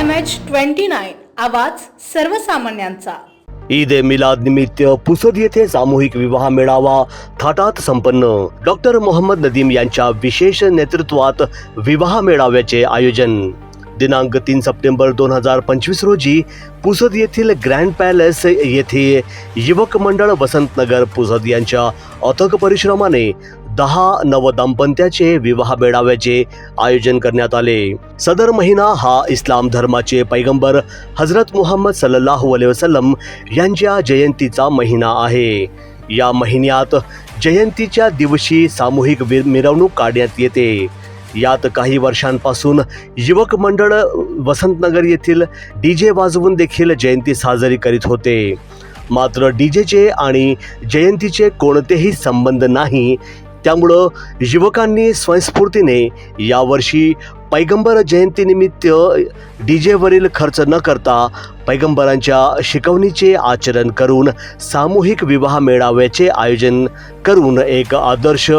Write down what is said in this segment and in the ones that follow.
M H twenty nine आवाज सर्वसामान्यांचा. ईद ए मिलाद निमित्त पुसद येथे सामूहिक विवाह मेळावा थाटात संपन्न. डॉक्टर मोहम्मद नदीम यांच्या विशेष नेतृत्वात विवाह मेळाव्याचे आयोजन. दिनांक तीन सप्टेंबर दोन हजार पंचवीस रोजी पुसद येथील ग्रँड पॅलेस येथे युवक मंडळ वसंतनगर पुसद यांच्या अथक परिश्रमाने दहा नवदंपत्याचे विवाह मेळाव्याचे आयोजन करण्यात आले. सदर महिना हा इस्लाम धर्माचे पैगंबर हजरत मुहम्मद सल्लाहू अलैहि वसलम यांच्या जयंतीचा महिना आहे. या महिन्यात जयंतीच्या दिवशी सामूहिक वि- मिरवणूक काढण्यात येते. यात काही वर्षांपासून युवक मंडळ वसंतनगर येथील डी जे वाजवून देखील जयंती साजरी करीत होते. मात्र डी जेचे आणि जयंतीचे कोणतेही संबंध नाही त्यामुळं युवकांनी स्वयंस्फूर्तीने यावर्षी पैगंबर जयंतीनिमित्त डी जेवरील खर्च न करता पैगंबरांच्या शिकवणीचे आचरण करून सामूहिक विवाह मेळाव्याचे आयोजन करून एक आदर्श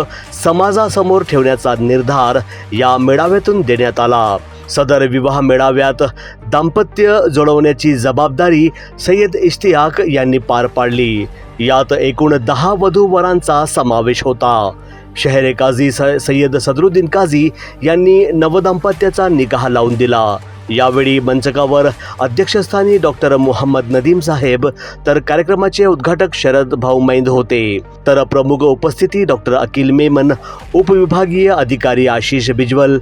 समाजासमोर ठेवण्याचा निर्धार या मेळाव्यातून देण्यात आला. सदर विवाह मेळाव्यात दाम्पत्य जुळवण्याची जबाबदारी सय्यद इश्तियाक यांनी पार पाडली. यात एकूण दहा वधू वरांचा समावेश होता. शहरे काझी स सय्यद सदरुद्दीन काझी यांनी नवदाम्पत्याचा निकाह लावून दिला. यावेळी मंचकावर अध्यक्षस्थानी डॉक्टर मोहम्मद नदीम साहेब तर कार्यक्रमाचे उद्घाटक शरद भाऊ मैंद होते. तर प्रमुख उपस्थिती डॉक्टर अकिल मेमन उपविभागीय अधिकारी आशिष बिजवल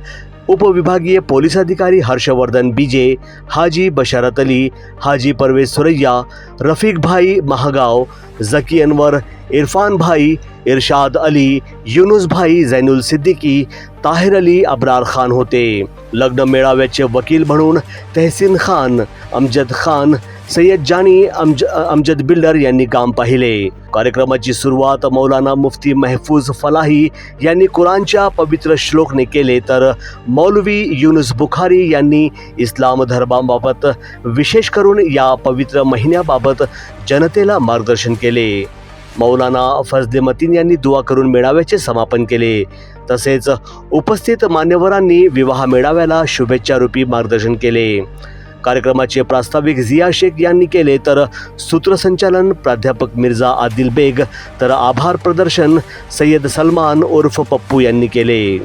उपविभागीय पोलिस अधिकारी हर्षवर्धन बीजे, हाजी बशारत अली, हाजी परवेज सुरैया, रफीक भाई महागाव, जकी अनवर, इरफान भाई, इरशाद अली, युनुस भाई, जैनुल सिद्दीकी, ताहिर अली, अब्रार खान होते। लग्न मेळाव्याचे वकील म्हणून तहसीन खान, अमजद खान सय्यद जानी अमज अमजद बिल्डर यांनी काम पाहिले. कार्यक्रमाची सुरुवात मौलाना मुफ्ती महफूज फलाही यांनी कुराणच्या पवित्र श्लोकने केले. तर मौलवी युनुस बुखारी यांनी इस्लाम धर्माबाबत विशेष करून या पवित्र महिन्याबाबत जनतेला मार्गदर्शन केले. मौलाना फजले मतीन यांनी दुवा करून मेळाव्याचे समापन केले. तसेच उपस्थित मान्यवरांनी विवाह मेळाव्याला शुभेच्छा रूपी मार्गदर्शन केले. कार्यक्रमाचे प्रास्ताविक झिया शेख यांनी केले तर सूत्रसंचालन प्राध्यापक मिर्झा आदिल बेग तर आभार प्रदर्शन सय्यद सलमान उर्फ पप्पू यांनी केले.